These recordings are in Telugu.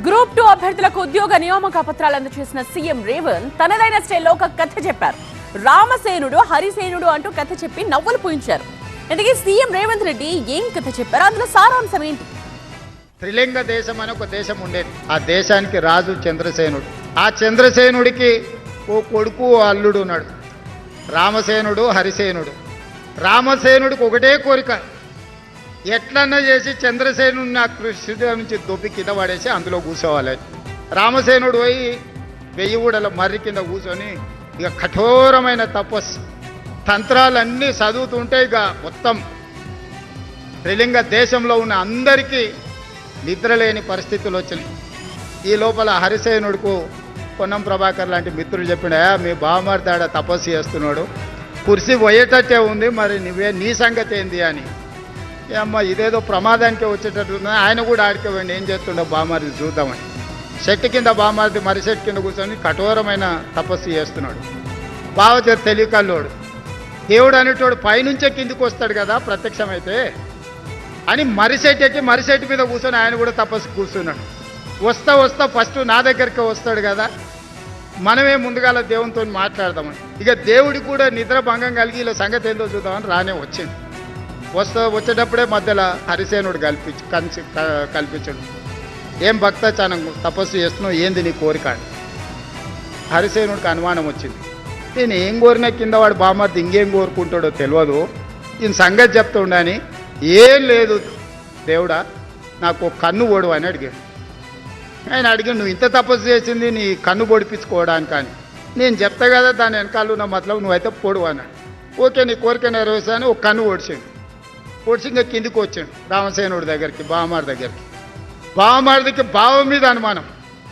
గ్రూప్ టూ అభ్యర్థులకు ఉద్యోగ నియామక పత్రాలు అందజేసిన సీఎం రేవంత్ తనదైన స్టైల్లో ఒక కథ చెప్పారు. రామసేనుడు హరిసేనుడు అంటూ కథ చెప్పి నవ్వులు పూయించారు. అందుకే సీఎం రేవంత్ రెడ్డి ఏం కథ చెప్పారు? అందులో సారాంశం ఏంటి? త్రిలింగ దేశం అని ఒక దేశం ఉండేది. ఆ దేశానికి రాజు చంద్రసేనుడు. ఆ చంద్రసేనుడికి ఓ కొడుకు అల్లుడు ఉన్నాడు. రామసేనుడు హరిసేనుడు. రామసేనుడికి ఒకటే కోరిక. ఎట్లన్నా చేసి చంద్రసేనుడిని ఆ కృష్ణుడి నుంచి దొబ్బి కింద పడేసి అందులో కూర్చోవాలి. రామసేనుడు పోయి వెయ్యి ఊడల మర్రి కింద కూర్చొని ఇక కఠోరమైన తపస్సు. తంత్రాలన్నీ చదువుతుంటే ఇక మొత్తం త్రిలింగ దేశంలో ఉన్న అందరికీ నిద్రలేని పరిస్థితులు వచ్చినాయి. ఈ లోపల హరిసేనుడుకు పొన్నం ప్రభాకర్ లాంటి మిత్రులు చెప్పినా మీ బావమర్దాడ తపస్సు చేస్తున్నాడు. కుర్చీ పోయేటట్టే ఉంది మరి నువ్వే నీ సంగతి ఏంది? అని. అమ్మ ఇదేదో ప్రమాదానికి వచ్చేటట్టు ఆయన కూడా ఆడికే ఏం చేస్తుండో బామారిది చూద్దామని. చెట్టు కింద బామారిది మరి చెట్టు కింద కూర్చొని కఠోరమైన తపస్సు చేస్తున్నాడు. బావ తెలియకల్లోడు. దేవుడు అనేటోడు పైనుంచే కిందికి వస్తాడు కదా ప్రత్యక్షమైతే. అని మరిసెట్ ఎక్కి మరిసెట్ మీద కూర్చొని ఆయన కూడా తపస్సు కూర్చున్నాడు. వస్తా వస్తా ఫస్ట్ నా దగ్గరికి వస్తాడు కదా. మనమే ముందుగాల దేవునితో మాట్లాడదామని. ఇక దేవుడికి కూడా నిద్ర భంగం కలిగి ఇలా సంగతి ఏందో చూద్దామని రానే వచ్చింది వస్తా వచ్చేటప్పుడే మధ్యలో హరిసేనుడు కల్పించి కన్సి క- ఏం భక్త చాలా తపస్సు చేస్తున్నావు? ఏంది నీ కోరిక? హరిసేనుడికి అనుమానం వచ్చింది. నేను ఏం కోరినా కింద వాడు బామర్ది ఇంకేం కోరుకుంటాడో తెలియదు ఈయన సంగతి చెప్తుండని ఏం లేదు దేవుడా నాకు కన్ను ఓడు అని అడిగాడు. ఆయన అడిగాడు నువ్వు ఇంత తపస్సు చేసింది నీ కన్ను పొడిపించుకోవడానికి అని. నేను చెప్తా కదా దాని వెనకాల ఉన్న మతలం నువ్వైతే పొడువు అన్నాడు. ఓకే నీ కోరిక నెరవేర్చాను ఒక కన్ను ఓడిచాడు ఓడిచి ఇంకా కిందికి వచ్చాడు రామసేనుడి దగ్గరికి బావమారి దగ్గరికి. బావమారిదికి బావ మీద అనుమానం.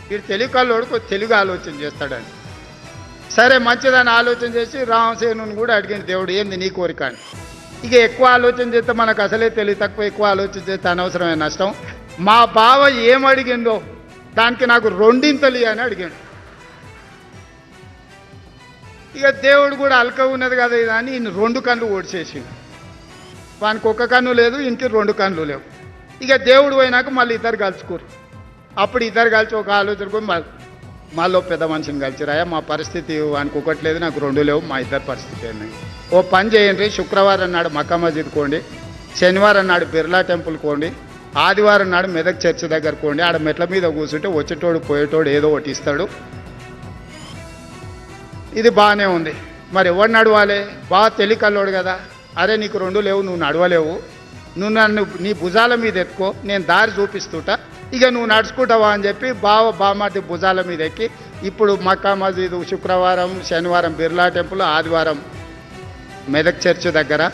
వీడు తెలుగు కల్లోడికి తెలుగు ఆలోచన చేస్తాడని. సరే మంచిదని ఆలోచన చేసి రామసేనుని కూడా అడిగింది దేవుడు ఏంది నీ కోరిక అని? ఇక ఎక్కువ ఆలోచన చేస్తే మనకు అసలే తెలివి తక్కువ ఎక్కువ ఆలోచన చేస్తే అనవసరమైన నష్టం. మా బావ ఏం అడిగిందో దానికి నాకు రెండింతలు అని అడిగాడు. ఇక దేవుడు కూడా అల్క ఉన్నది కదా ఇది అని రెండు కళ్ళు ఓడిచేసిండు. వానికి ఒక కన్ను లేదు ఇంటికి రెండు కన్నులు లేవు. ఇక దేవుడు పోయినాక మళ్ళీ ఇద్దరు కలుసుకోరు. అప్పుడు ఇద్దరు కలిసి ఒక ఆలోచన మళ్ళీ మాలో పెద్ద మనిషిని కలిసిరాయా మా పరిస్థితి వానికి ఒకటి లేదు నాకు రెండు లేవు మా ఇద్దరి పరిస్థితి ఏంది? ఓ పని చేయండి శుక్రవారం నాడు మక్కా మస్జిద్ కోండి శనివారం నాడు బిర్లా టెంపుల్ కోండి ఆదివారం నాడు మెదక్ చర్చి దగ్గర కోండి ఆడ మెట్ల మీద కూర్చుంటే వచ్చేటోడు పోయేటోడు ఏదో ఒకటి ఇస్తాడు. ఇది బాగానే ఉంది. మరి ఎవడు నడవాలి? బాగా తెలికల్లోడు కదా. అరే నీకు రెండు లేవు నువ్వు నడవలేవు. నువ్వు నన్ను నీ భుజాల మీద ఎత్తుకో నేను దారి చూపిస్తుంటా. ఇక నువ్వు నడుచుకుంటావా అని చెప్పి బావ బామాటి భుజాల మీద ఎక్కి ఇప్పుడు మక్కా మసీదు శుక్రవారం శనివారం బిర్లా టెంపుల్ ఆదివారం మెదక్ చర్చ్ దగ్గర.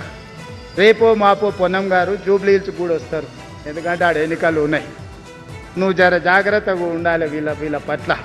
రేపో మాపో పొన్నం గారు జూబ్లీహిల్స్ కూడా వస్తారు. ఎందుకంటే ఆడ ఎన్నికలు ఉన్నాయి. నువ్వు జర జాగ్రత్తగా ఉండాలి వీళ్ళ వీళ్ళ పట్ల.